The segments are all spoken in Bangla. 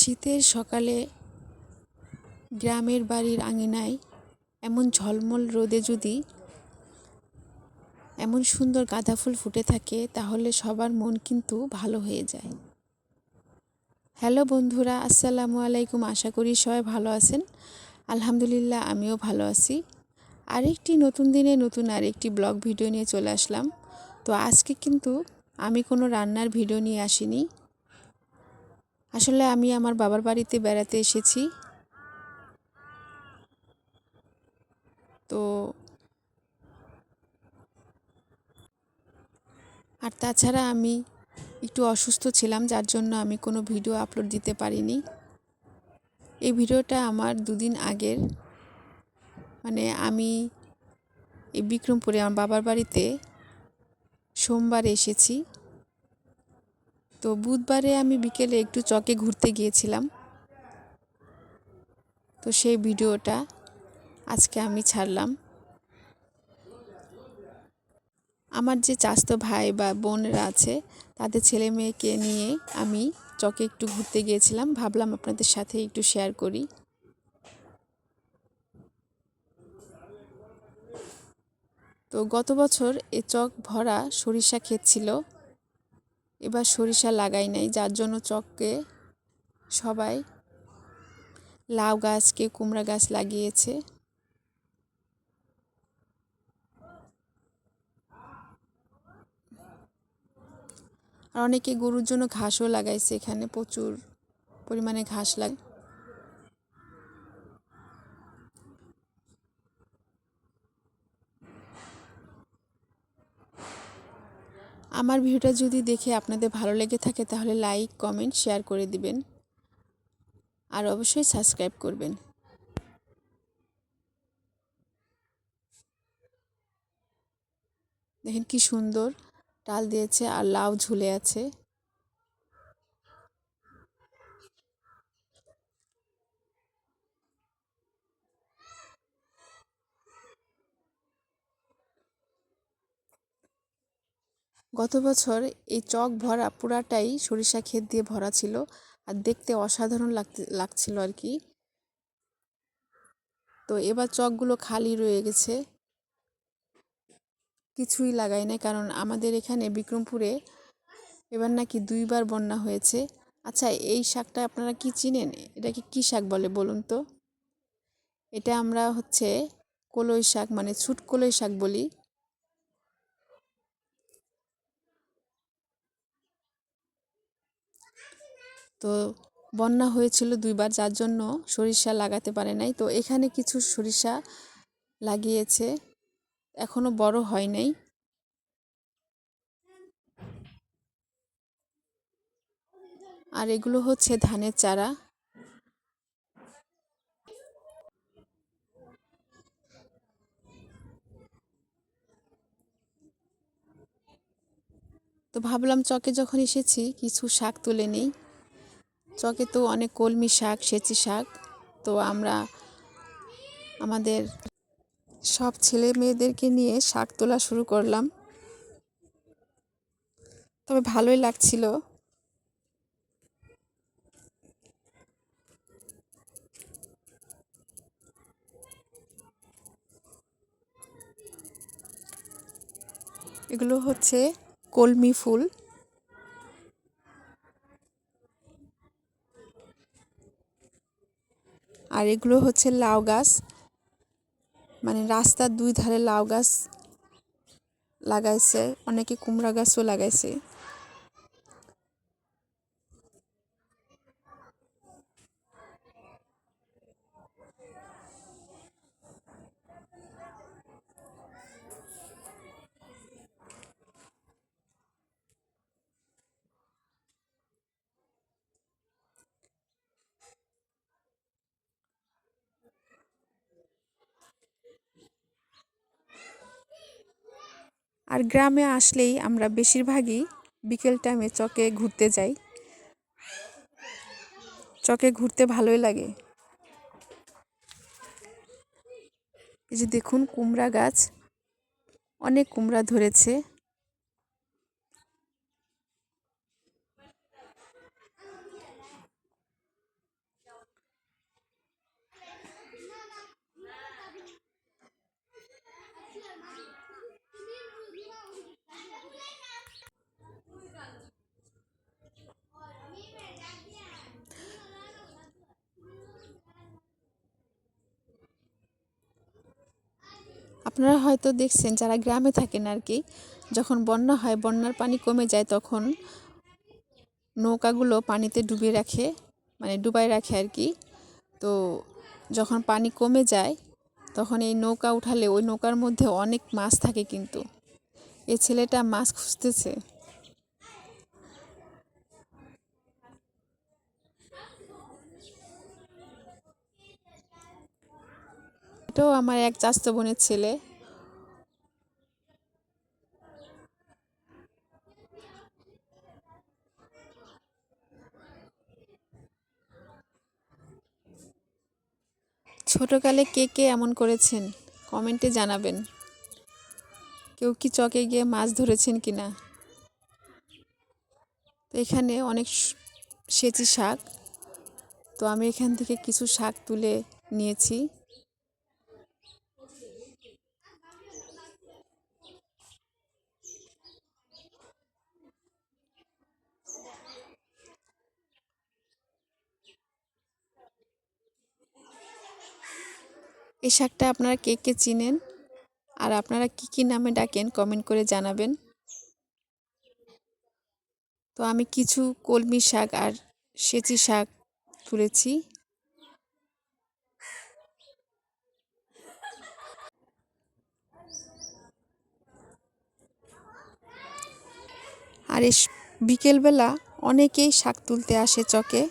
শীতের সকালে গ্রামের বাড়ির আঙিনায় এমন ঝলমল রোদে যদি এমন সুন্দর গাঁদা ফুল ফুটে থাকে, তাহলে সবার মন কিন্তু ভালো হয়ে যায়। হ্যালো বন্ধুরা, আসসালামু আলাইকুম। আশা করি সবাই ভালো আছেন। আলহামদুলিল্লাহ, আমিও ভালো আছি। আরেকটি নতুন দিনে নতুন আরেকটি ব্লগ ভিডিও নিয়ে চলে আসলাম। তো আজকে কিন্তু আমি কোনো রান্নার ভিডিও নিয়ে আসিনি। আসলে আমি আমার বাবার বাড়িতে বেড়াতে এসেছি। তো আর তাছাড়া আমি একটু অসুস্থ ছিলাম, যার জন্য আমি কোনো ভিডিও আপলোড দিতে পারিনি। এই ভিডিওটা আমার দুদিন আগের। মানে আমি এই বিক্রমপুরে, আমার বাবার বাড়িতে সোমবার এসেছি। তো বুধবারে আমি বিকেলে একটু চকে ঘুরতে গিয়েছিলাম। তো সেই ভিডিওটা আজকে আমি ছাড়লাম। আমার যে চাস্তো ভাই বা বোনরা আছে, তাদের ছেলে মেয়েকে নিয়ে আমি চকে একটু ঘুরতে গিয়েছিলাম। ভাবলাম আপনাদের সাথে একটু শেয়ার করি। তো গত বছর এ চক ভরা সরিষা ক্ষেত ছিল। এবার সরিষা লাগাই নাই, যার জন্য চককে সবাই লাউ গাছকে কুমড়া গাছ লাগিয়েছে। আর অনেকে গরুর জন্য ঘাসও লাগাইছে এখানে, প্রচুর পরিমাণে ঘাস লাগ আমার ভিডিওটা যদি দেখে আপনাদের ভালো লেগে থাকে তাহলে লাইক কমেন্ট শেয়ার করে দিবেন। আর অবশ্যই সাবস্ক্রাইব করবেন। দেখেন কি সুন্দর, ডাল দিয়েছে আর লাউ ঝুলে আছে। গত বছর এই চক ভরা পুরাটাই সরিষা ক্ষেত দিয়ে ভরা ছিল আর দেখতে অসাধারণ লাগছিল আর কি। তো এবার চকগুলো খালি রয়ে গেছে। কিছুই লাগাই নাই কারণ আমাদের এখানে বিক্রমপুরে এবার নাকি দুইবার বন্যা হয়েছে। আচ্ছা এই শাকটা আপনারা কি চিনেন? এটাকে কি শাক বলে বলুন তো? এটা আমরা হচ্ছে কলই শাক মানে ছুট কলই শাক বলি। তো বন্যা হয়েছিল দুইবার, যার জন্য সরিষা লাগাতে পারে নাই। তো এখানে কিছু সরিষা লাগিয়েছে, এখনও বড় হয় নাই। আর এগুলো হচ্ছে ধানের চারা। তো ভাবলাম চকে যখন এসেছি, কিছু শাক তুলে নিই। চকে তো অনেক কলমি শাক, সেচি শাক। তো আমরা আমাদের সব ছেলে মেয়েদেরকে নিয়ে শাক তোলা শুরু করলাম। তবে ভালোই লাগছিল। এগুলো হচ্ছে কলমি ফুল। আর এগুলো হচ্ছে লাউ গাছ। মানে রাস্তার দুই ধারে লাউ গাছ লাগাইছে, অনেকে কুমড়া গাছও লাগাইছে। আর গ্রামে আসলেই আমরা বেশিরভাগই বিকেল টাইমে চকে ঘুরতে যাই। চকে ঘুরতে ভালোই লাগে। এই যে দেখুন কুমড়া গাছ, অনেক কুমড়া ধরেছে। আপনারা হয়তো দেখছেন যারা গ্রামে থাকেন আর কি, যখন বন্যা হয়, বন্যার পানি কমে যায় তখন নৌকাগুলো পানিতে ডুবে রাখে মানে ডুবাই রাখে আর কি। তো যখন পানি কমে যায়, তখন এই নৌকা উঠালে ওই নৌকার মধ্যে অনেক মাছ থাকে কিন্তু। এই ছেলেটা মাছ খুঁজতেছে। এটাও আমার এক চাস্ত বোনের ছেলে। ছোটকালে কে কে এমন করেছেন? কমেন্টে জানাবেন। কেউ কি চকে গিয়ে মাছ ধরেছেন কি না? তো এখানে অনেক সেচি শাক। তো আমি এখান থেকে কিছু শাক তুলে নিয়েছি। এই শাকটা আপনারা কে কে চিনেন? আর আপনারা কি কি নামে ডাকেন কমেন্ট করে জানাবেন। তো আমি কিছু কলমি শাক আর সেচি শাক তুলেছি। আর বিকেলবেলা অনেকেই শাক তুলতে আসে চকে।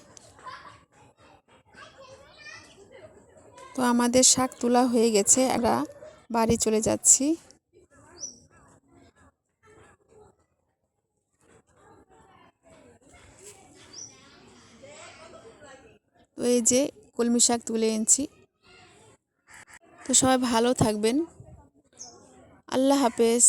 তো আমাদের শাক তোলা হয়ে গেছে, আমরা বাড়ি চলে যাচ্ছি। তো এই যে কলমি শাক তুলে এনেছি। তো সবাই ভালো থাকবেন। আল্লাহ হাফেজ।